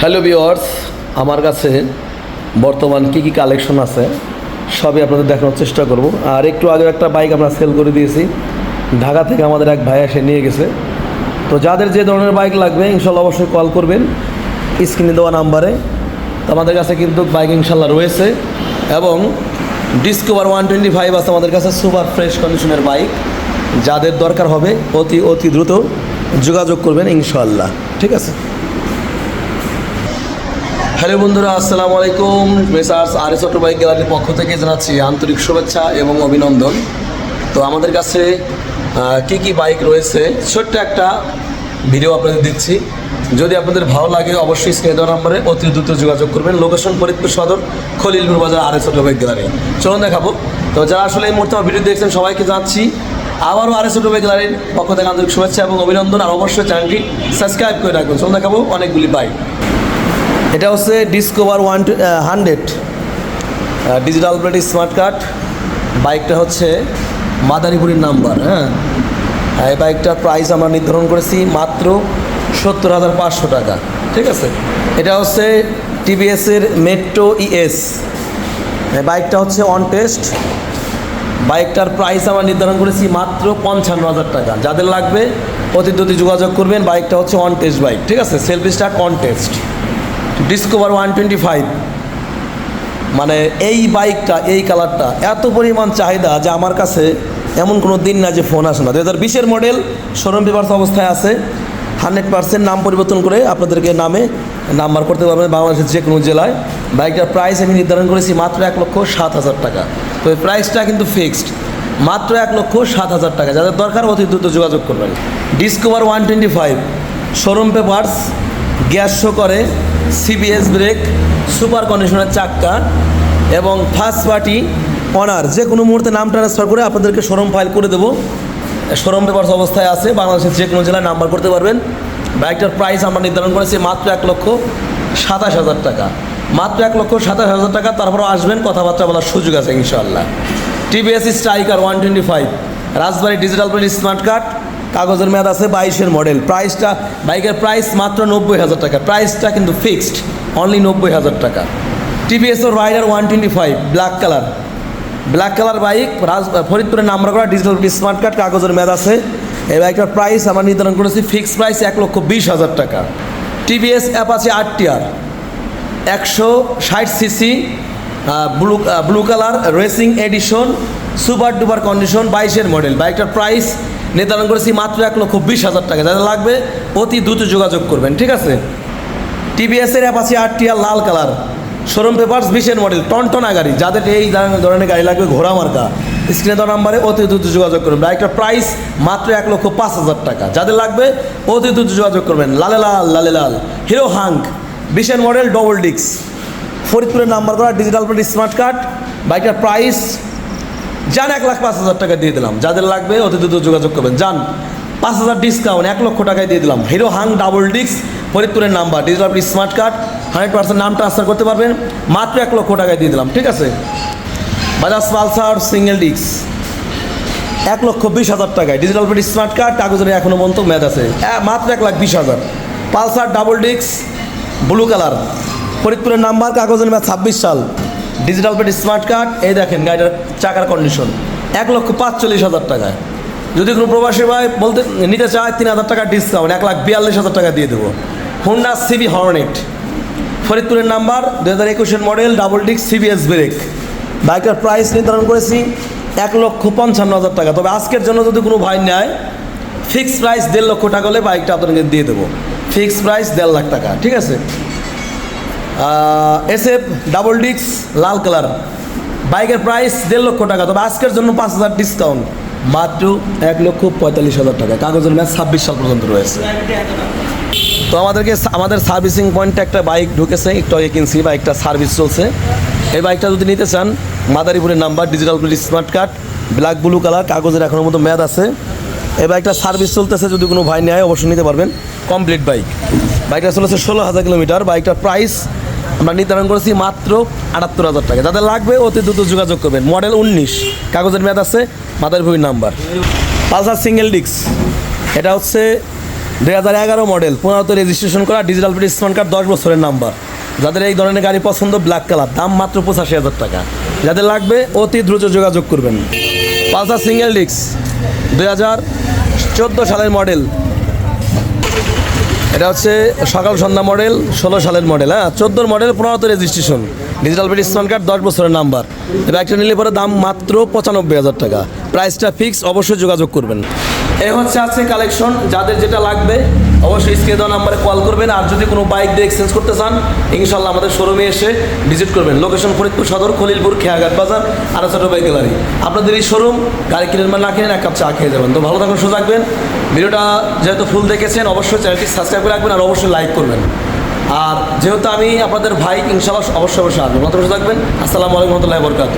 Hello viewers আমার কাছে বর্তমান কি কি কালেকশন আছে, সবই আপনাদের দেখানোর চেষ্টা করব। আর একটু আগে একটা বাইক আমরা সেল করে দিয়েছি। ঢাকা থেকে আমাদের এক ভাই এসে নিয়ে গেছে। তো যাদের যে ধরনের বাইক লাগবে, ইনশাল্লাহ অবশ্যই কল করবেন। স্ক্রিনে দেওয়া নাম্বারে। তো আমাদের কাছে কিন্তু বাইক ইনশাল্লাহ রয়েছে। এবং ডিসকভার ওয়ান টোয়েন্টি ফাইভ আছে আমাদের কাছে সুপার ফ্রেশ কন্ডিশনের বাইক যাদের দরকার হবে, অতি অতি দ্রুত যোগাযোগ করবেন ইনশাল্লাহ। ঠিক আছে? হ্যালো বন্ধুরা, আসসালামু আলাইকুম। Messrs R S auto bike গ্যালারির পক্ষ থেকে জানাচ্ছি আন্তরিক শুভেচ্ছা এবং অভিনন্দন। তো আমাদের কাছে কি কি বাইক রয়েছে? ছোট্ট একটা ভিডিও আপনাদের দিচ্ছি। যদি আপনাদের ভালো লাগে, অবশ্যই স্ক্রিনে দেওয়া নম্বরে অতি দ্রুত যোগাযোগ করবেন। Location Faridpur Sadar, Khalilpur Bazar R S auto bike gallery. চলুন দেখাবো। তো যারা আসলে এই মুহূর্তে আমার ভিডিও দেখছেন, সবাইকে জানাচ্ছি, আবারও আর এস অটো বাইক গ্যালারির পক্ষ থেকে আন্তরিক শুভেচ্ছা এবং অভিনন্দন। আর অবশ্যই চ্যানেলটি সাবস্ক্রাইব করে রাখবেন। চলুন দেখাবো অনেকগুলি বাইক। এটা হচ্ছে Discover one hundred digital plate smart card বাইকটা হচ্ছে মাদারীপুরের নাম্বার হ্যাঁ? এই বাইকটার প্রাইস আমরা নির্ধারণ করেছি মাত্র সত্তর হাজার পাঁচশো টাকা, ঠিক আছে? এটা হচ্ছে টিভিএসের মেট্রো ইএস বাইকটা হচ্ছে অন টেস্ট বাইকটার প্রাইস আমরা নির্ধারণ করেছি মাত্র পঞ্চান্ন হাজার টাকা। যাদের লাগবে অতি যোগাযোগ করবেন, বাইকটা হচ্ছে অন টেস্ট বাইক ঠিক আছে? Selfie start on test Discover one twenty five মানে এই বাইকটা এই কালারটা এত পরিমাণ চাহিদা যে আমার কাছে এমন কোনো দিন না যে ফোন আসে না। দু হাজার বিশের মডেল শোরুম পেপার্স অবস্থায় আছে। হান্ড্রেড পার্সেন্ট নাম পরিবর্তন করে আপনাদেরকে নামে নাম্বার করতে পারবেন বাংলাদেশের যে কোনো জেলায়। বাইকটার প্রাইস আমি নির্ধারণ করেছি মাত্র এক লক্ষ সাত হাজার টাকা। তো এই প্রাইসটা কিন্তু ফিক্সড মাত্র এক লক্ষ সাত হাজার টাকা। যাদের দরকার অতি দ্রুত যোগাযোগ করবেন। Discover one twenty five showroom papers gas show করে। সিবিএস ব্রেক, সুপার কন্ডিশনার চাক্কা এবং ফার্স্ট পার্টি অনার যে কোনো মুহূর্তে নাম ট্রান্সফার করে আপনাদেরকে শোরুম ফাইল করে দেবো। শোরুম পেপার্স অবস্থায় আছে, বাংলাদেশের যে কোনো জেলায় নাম্বার করতে পারবেন। বাইকটার প্রাইস আমরা নির্ধারণ করেছি মাত্র এক লক্ষ সাতাশ হাজার টাকা। মাত্র এক লক্ষ সাতাশ হাজার টাকা, তারপরও আসবেন, কথাবার্তা বলার সুযোগ আছে ইনশাআল্লাহ। TVS Striker one twenty five Rajbari digital plate smart card কাগজের মেয়াদ আছে বাইশের মডেল। প্রাইসটা, বাইকের প্রাইস মাত্র নব্বই হাজার টাকা। প্রাইসটা কিন্তু ফিক্সড অনলি নব্বই হাজার টাকা। TVS Raider one twenty five black colour black colour bike রাজ ফরিদপুরের নাম্বার করা ডিজিটাল স্মার্ট কার্ড কাগজের মেয়াদ আছে। এই বাইকটার প্রাইস আমরা নির্ধারণ করেছি ফিক্সড প্রাইস এক লক্ষ বিশ হাজার টাকা। টিভিএস অ্যাপ আছে আট টিয়ার। একশো ষাট CC blue blue colour racing edition super duper condition বাইশের মডেল বাইকটার প্রাইস নির্ধারণ করেছি মাত্র এক লক্ষ বিশ হাজার টাকা। যাদের লাগবে, অতি দ্রুত যোগাযোগ করবেন, ঠিক আছে? টিভিএসের অ্যাপাচি আট টিয়ার লাল কালার শোরুম পেপার্স বিশের মডেল টনটনা গাড়ি যাদের এই ধরনের- গাড়ি লাগবে, ঘোড়া মার্কা। স্ক্রিনে দেওয়া নাম্বারে অতি দ্রুত যোগাযোগ করবেন। বাইকটার প্রাইস মাত্র এক লক্ষ পাঁচ হাজার টাকা। যাদের লাগবে, অতি দ্রুত যোগাযোগ করবেন। লালে লাল লালে লাল। হিরো হাঙ্ক বিশের মডেল ডবল ডিক্স ফরিদপুরের নাম্বার করা ডিজিটাল স্মার্ট কার্ড বাইকটার প্রাইস যান এক লাখ পাঁচ হাজার টাকা দিয়ে দিলাম। যাদের লাগবে অতি দ্রুত যোগাযোগ করবেন। যান, পাঁচ হাজার ডিসকাউন্ট এক লক্ষ টাকায় দিয়ে দিলাম। হিরো হাং ডাবল ডিস্ক ফরিদপুরের নাম্বার। ডিজিটাল আপনি স্মার্ট কার্ড হান্ড্রেড পার্সেন্ট নাম ট্রান্সফার করতে পারবেন। মাত্র এক লক্ষ টাকায় দিয়ে দিলাম, ঠিক আছে? বাজাজ পালসার সিঙ্গেল ডিস্ক এক লক্ষ বিশ হাজার টাকায়। ডিজিটাল প্লেট স্মার্ট কার্ড কাগজের এখনও পর্যন্ত মেয়াদ আছে। মাত্র এক লাখ বিশ হাজার। Pulsar double disc blue colour ফরিদপুরের নাম্বার, কাগজের মেয়াদ ছাব্বিশ সাল। ডিজিটাল প্লেট স্মার্ট কার্ড এই দেখেন গাড়িটার চাকার কন্ডিশন এক লক্ষ পাঁচচল্লিশ হাজার টাকায়। যদি কোনো প্রবাসী ভাই বলতে নিতে চায় তিন হাজার টাকা ডিসকাউন্ট এক লাখ বিয়াল্লিশ হাজার টাকা দিয়ে দেবো। হোন্ডা সিবি হর্নেট ফরিদপুরের নাম্বার দু হাজার একুশের model double disc CBS brake বাইকটার প্রাইস নির্ধারণ করেছি এক লক্ষ পঞ্চান্ন হাজার টাকা। তবে আজকের জন্য যদি কোনো ভাই নেয় ফিক্সড প্রাইস দেড় লক্ষ টাকা হলে বাইকটা আপনাকে দিয়ে দেবো। ফিক্সড প্রাইস দেড় লাখ টাকা, ঠিক আছে? এস এফ ডাবল ডিক্স লাল কালার বাইকের প্রাইস দেড় লক্ষ টাকা, তবে আজকের জন্য পাঁচ হাজার ডিসকাউন্ট মাত্র এক লক্ষ পঁয়তাল্লিশ হাজার টাকা। কাগজের ম্যাচ ছাব্বিশ সাল পর্যন্ত রয়েছে। তো আমাদেরকে আমাদের সার্ভিসিং পয়েন্টে একটা বাইক ঢুকেছে, একটু আগে কিনছি বাইকটা সার্ভিস চলছে। এই বাইকটা যদি নিতে চান, মাদারীপুরের number digital smart card black blue colour কাগজের এখনও মতো মেয়াদ আছে। এই বাইকটা সার্ভিস চলতেছে, যদি কোনো ভাই নেয়, অবশ্যই নিতে পারবেন। কমপ্লিট বাইক বাইকটা চলেছে ষোলো হাজার কিলোমিটার। বাইকটার প্রাইস আমরা নির্ধারণ করেছি মাত্র আটাত্তর হাজার টাকা। যাদের লাগবে অতি দ্রুত যোগাযোগ করবেন। মডেল উনিশ, কাগজের মেয়াদ আছে, মাদারীপুরের নাম্বার। পালসার সিঙ্গেল ডিস্ক, এটা হচ্ছে দুই হাজার এগারো মডেল পনেরোতে রেজিস্ট্রেশন করা ডিজিটাল প্লেট স্মার্ট কার্ড দশ বছরের নাম্বার। যাদের এই ধরনের গাড়ি পছন্দ ব্ল্যাক কালার দাম মাত্র পঁচাশি হাজার টাকা। যাদের লাগবে, অতি দ্রুত যোগাযোগ করবেন। পালসার সিঙ্গেল ডিক্স দুই হাজার চোদ্দ সালের মডেল এটা হচ্ছে সকাল সন্ধ্যা মডেল, ষোলো সালের মডেল হ্যাঁ? চোদ্দোর মডেল পনেরোতে registration digital paid smart card দশ বছরের নাম্বার এই বাইকটা নিলে পরে দাম মাত্র পঁচানব্বই হাজার টাকা। প্রাইসটা ফিক্স অবশ্যই যোগাযোগ করবেন। এ হচ্ছে আছে কালেকশন যাদের যেটা লাগবে অবশ্যই স্ক্রিনে দেওয়া নাম্বারে কল করবেন, আর যদি কোনো বাইক দিয়ে এক্সচেঞ্জ করতে চান, ইনশাল্লাহ আমাদের শোরুমে এসে ভিজিট করবেন। লোকেশন ফরিদপুর সদর, খলিলপুর, খেয়াঘাট বাজার, আর ছোট বাইক গ্যালারি। আপনাদের এই শোরুম গাড়ি কিনেন বা না কিনেন, এক কাপ চা খেয়ে যাবেন। তো ভালো থাকুন থাকবেন। ভিডিওটা যেহেতু ফুল দেখেছেন, অবশ্যই চ্যানেলটি সাবস্ক্রাইব করে রাখবেন, আর অবশ্যই লাইক করবেন। আর যেহেতু আমি আপনাদের ভাই, ইনশাল্লাহ অবশ্যই অবশ্যই আসবেন। ভালো থাকবেন। আসসালামু আলাইকুম রহমতুল্লাহ বরকাত